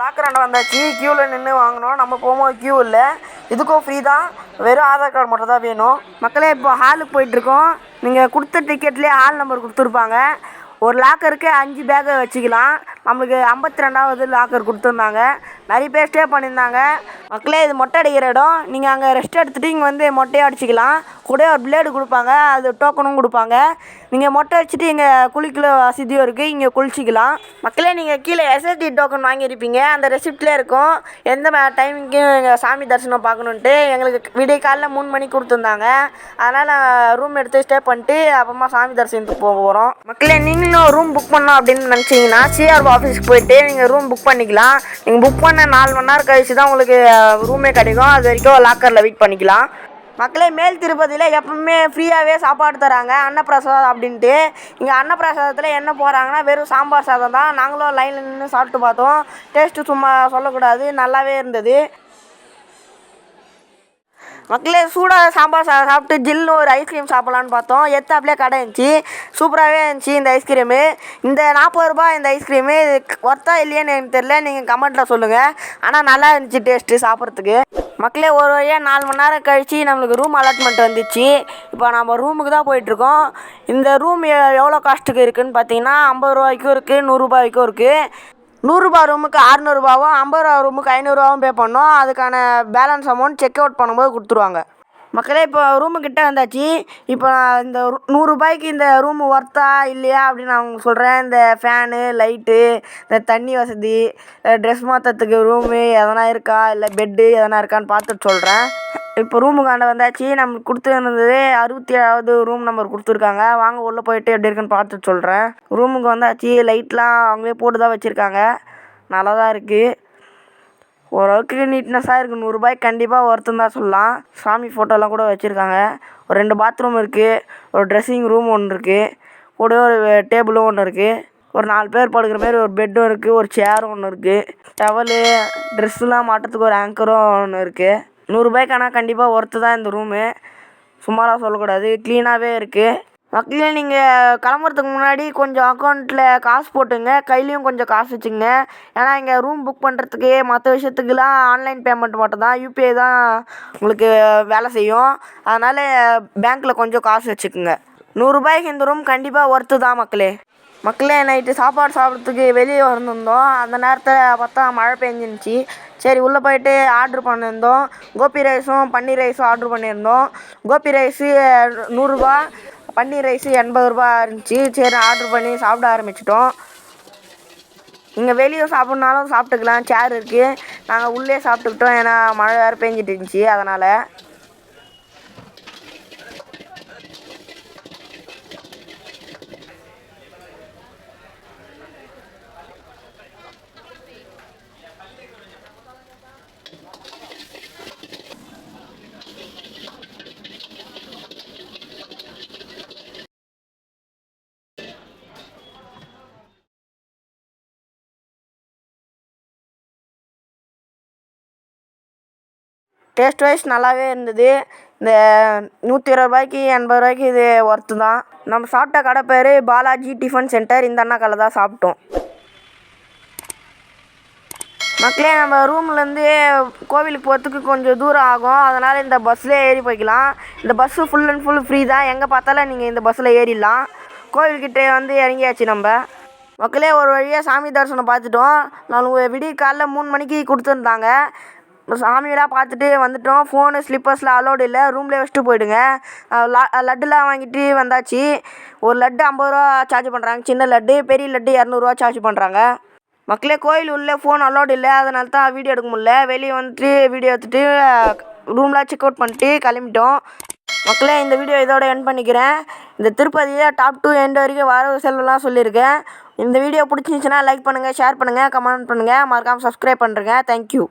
லாக்கராண்ட வந்தாச்சு. க்யூவில் நின்று வாங்கினோம் நம்ம போகும்போது க்யூ இல்லை. இதுக்கும் ஃப்ரீ தான். வெறும் ஆதார் கார்டு மட்டும் தான் வேணும். மக்களே இப்போ ஹாலுக்கு போயிட்டுருக்கோம். நீங்கள் கொடுத்த டிக்கெட்லேயே ஹால் நம்பர் கொடுத்துருப்பாங்க. ஒரு லாக்கருக்கு அஞ்சு பேக்கை வச்சுக்கலாம். நம்மளுக்கு ஐம்பத்தி ரெண்டாவது லாக்கர் கொடுத்துருந்தாங்க. நிறைய பேர் ஸ்டே பண்ணியிருந்தாங்க. மக்களே இது மொட்டை அடிக்கிற இடம். நீங்கள் அங்கே ரெஸ்ட் எடுத்துகிட்டு இங்கே வந்து மொட்டையை அடிச்சிக்கலாம். கூட ஒரு பிளேடு கொடுப்பாங்க அது டோக்கனும் கொடுப்பாங்க. நீங்கள் மொட்டை அடிச்சுட்டு இங்கே குளிக்கல வசதியும் இருக்குது இங்கே குளிச்சிக்கலாம். மக்களே நீங்கள் கீழே எஸ்எஸ்டி டோக்கன் வாங்கியிருப்பீங்க அந்த ரெசிப்ட்லேயே இருக்கும். எந்த டைமிங்க்கும் எங்கள் சாமி தரிசனம் பார்க்கணுன்ட்டு எங்களுக்கு விடிய காலைல மூணு மணிக்கு கொடுத்துருந்தாங்க. அதனால் ரூம் எடுத்து ஸ்டே பண்ணிட்டு அப்புறமா சாமி தரிசனத்துக்கு போக போகிறோம் மக்களே நீங்களும் ரூம் புக் பண்ணோம் அப்படின்னு நினச்சிங்கன்னா சிஆர்ஓ ஆஃபீஸ்க்கு போயிட்டு நீங்கள் ரூம் புக் பண்ணிக்கலாம். நீங்கள் புக் பண்ண நாலு மணி நேரம் கழிச்சு தான் உங்களுக்கு ரூமே கிடைக்கும். அது வரைக்கும் லாக்கரில் வெயிட் பண்ணிக்கலாம். மக்களே மேல் திருப்பதியில் எப்பவுமே ஃப்ரீயாகவே சாப்பாடு தராங்க. அன்னப்பிரசாதம் அப்படின்ட்டு. இங்கே அன்னப்பிரசாதத்தில் என்ன போகிறாங்கன்னா வெறும் சாம்பார் சாதம் தான். நாங்களும் லைனில் நின்று சாப்பிட்டு பார்த்தோம். டேஸ்ட்டு சும்மா சொல்லக்கூடாது. நல்லாவே இருந்தது. மக்களே சூடாக சாம்பார் சாதம் சாப்பிட்டு ஜில்னு ஒரு ஐஸ்கிரீம் சாப்பிட்லான்னு பார்த்தோம். எத்தாப்லேயே கடை இருந்துச்சு. சூப்பராகவே இருந்துச்சு இந்த ஐஸ்கிரீமு இந்த நாற்பது ரூபாய் இந்த ஐஸ்கிரீமு ஒர்த்தா இல்லையான்னு எனக்கு தெரியல. நீங்கள் கமெண்ட்டில் சொல்லுங்கள் ஆனால் நல்லா இருந்துச்சு டேஸ்ட்டு சாப்பிட்றதுக்கு. மக்களே ஒரு வழியாக நாலு மணி நேரம் கழித்து நம்மளுக்கு ரூம் அலாட்மெண்ட் வந்துச்சு. இப்போ நம்ம ரூமுக்கு தான் போயிட்டுருக்கோம். இந்த ரூம் எவ்வளோ காஸ்ட்டுக்கு இருக்குதுன்னு பார்த்தீங்கன்னா ஐம்பது ரூபாய்க்கும் இருக்குது நூறுரூபாய்க்கும் இருக்குது நூறுரூபா ரூமுக்கு அறநூறுபாவும் ஐம்பது ரூபா ரூமுக்கு ஐநூறுரூவாவும் பே பண்ணோம். அதுக்கான பேலன்ஸ் அமௌண்ட் செக் அவுட் பண்ணும்போது கொடுத்துருவாங்க. மக்களே இப்போ ரூமு கிட்ட வந்தாச்சு. இப்போ இந்த நூறுரூபாய்க்கு இந்த ரூமு ஒர்த்தா இல்லையா அப்படின்னு நான் உங்களுக்கு சொல்கிறேன் இந்த ஃபேனு லைட்டு இந்த தண்ணி வசதி ட்ரெஸ் மாற்றத்துக்கு ரூமு எதனா இருக்கா? இல்லை பெட்டு எதனா இருக்கான்னு பார்த்துட்டு சொல்கிறேன் இப்போ ரூமுக்காண்ட வந்தாச்சு. நம்மளுக்கு கொடுத்துருந்தது அறுபத்தி ஏழாவது ரூம் நம்பர் கொடுத்துருக்காங்க. வாங்க உள்ளே போயிட்டு எப்படி இருக்குன்னு பார்த்துட்டு சொல்கிறேன் ரூமுக்கு வந்தாச்சு. லைட்லாம் அவங்களே போட்டு தான் வச்சுருக்காங்க. நல்லா தான் இருக்குது ஓரளவுக்கு நீட்னஸாக இருக்குது நூறுரூபாய்க்கு கண்டிப்பாக ஒர்த்துன்னு தான் சொல்லலாம். சாமி ஃபோட்டோலாம் கூட வச்சுருக்காங்க. ஒரு ரெண்டு பாத்ரூம் இருக்குது ஒரு ட்ரெஸ்ஸிங் ரூம் ஒன்று இருக்குது கூட ஒரு டேபிளும் ஒன்று இருக்குது ஒரு நாலு பேர் படுக்கிற மாதிரி ஒரு பெட்டும் இருக்குது ஒரு சேரும் ஒன்று இருக்குது டவலு ட்ரெஸ்ஸுலாம் மாட்டுறதுக்கு ஒரு ஆங்கரும் ஒன்று இருக்குது நூறுரூபாய்க்கு ஆனால் கண்டிப்பாக ஒர்த்து தான் இந்த ரூமு சும்மாலாம் சொல்லக்கூடாது. க்ளீனாகவே இருக்குது மக்களே நீங்கள் கிளம்புறதுக்கு முன்னாடி கொஞ்சம் அக்கௌண்ட்டில் காசு போட்டுங்க. கையிலையும் கொஞ்சம் காசு வச்சுங்க. ஏன்னா இங்கே ரூம் புக் பண்ணுறதுக்கு மற்ற விஷயத்துக்குலாம் ஆன்லைன் பேமெண்ட் மட்டும் தான் யூபிஐ தான் உங்களுக்கு வேலை செய்யும். அதனால் பேங்க்கில் கொஞ்சம் காசு வச்சுக்குங்க. நூறுரூபாய்க்கு இந்த ரூம் கண்டிப்பாக ஒர்த்து தான் மக்களே. மக்களே நைட்டு சாப்பாடு சாப்பிட்றதுக்கு வெளியே வந்திருந்தோம். அந்த நேரத்தில் பார்த்தா மழை பெஞ்சிருந்துச்சி. சரி உள்ளே போயிட்டு ஆர்ட்ரு பண்ணியிருந்தோம் கோபி ரைஸும் பன்னீர் ரைஸும் ஆர்ட்ரு பண்ணியிருந்தோம் கோபி ரைஸு நூறுரூபா பன்னீர் ரைஸ் எண்பது ரூபா இருந்துச்சு. சரி ஆர்ட்ரு பண்ணி சாப்பிட ஆரம்பிச்சிட்டோம். இங்கே வெளியே சாப்பிட்னாலும் சாப்பிட்டுக்கலாம். சேர் இருக்குது நாங்கள் உள்ளே சாப்பிட்டுக்கிட்டோம். ஏன்னா மழை வேறு பெஞ்சிட்டு இருந்துச்சு. அதனால் டேஸ்ட் வைஸ் நல்லாவே இருந்தது. இந்த நூற்றி இருபது ரூபாய்க்கு எண்பது ரூபாய்க்கு இது ஒர்த்து தான். நம்ம சாப்பிட்ட கடை பேர் பாலாஜி டிஃபன் சென்டர். இந்த அண்ணா கடை தான் சாப்பிட்டோம். மக்களே நம்ம ரூம்லேருந்து கோவிலுக்கு போகிறதுக்கு கொஞ்சம் தூரம் ஆகும். அதனால் இந்த பஸ்ஸில் ஏறி போய்க்கலாம். இந்த bus full and full free தான். எங்கே பார்த்தாலும் நீங்கள் இந்த பஸ்ஸில் ஏறிடலாம். கோவில்கிட்ட வந்து இறங்கியாச்சு நம்ம. மக்களே ஒரு வழியாக சாமி தரிசனம் பார்த்துட்டோம். நான் விடிய காலைல மூணு மணிக்கு கொடுத்துருந்தாங்க. சாமியெல்லாம் பார்த்துட்டு வந்துட்டோம். ஃபோனு ஸ்லிப்பர்ஸில் அலோடு இல்லை. ரூம்லேயே வச்சுட்டு போயிடுங்க. லா- லட்டுலாம் வாங்கிட்டு வந்தாச்சு. ஒரு லட்டு ஐம்பது ரூபா சார்ஜ் பண்ணுறாங்க சின்ன லட்டு பெரிய லட்டு இரநூறுவா சார்ஜ் பண்ணுறாங்க மக்களே கோயில் உள்ளே ஃபோன் அலோடு இல்லை. அதனால தான் வீடியோ எடுக்க முடியல. வெளியே வந்துட்டு வீடியோ எடுத்துட்டு ரூம்லாம் செக் அவுட் பண்ணிட்டு கிளம்பிட்டோம். மக்களே இந்த வீடியோ இதோட என் பண்ணிக்கிறேன். இந்த திருப்பதியில் டாப் டூ எண்ட் வரைக்கும் வரவு செலவுலாம் சொல்லியிருக்கேன். இந்த வீடியோ பிடிச்சிருந்துச்சுன்னா லைக் பண்ணுங்கள் ஷேர் பண்ணுங்கள் கமெண்ட் பண்ணுங்கள் மறக்காமல் சப்ஸ்கிரைப் பண்ணுறேங்க தேங்க்யூ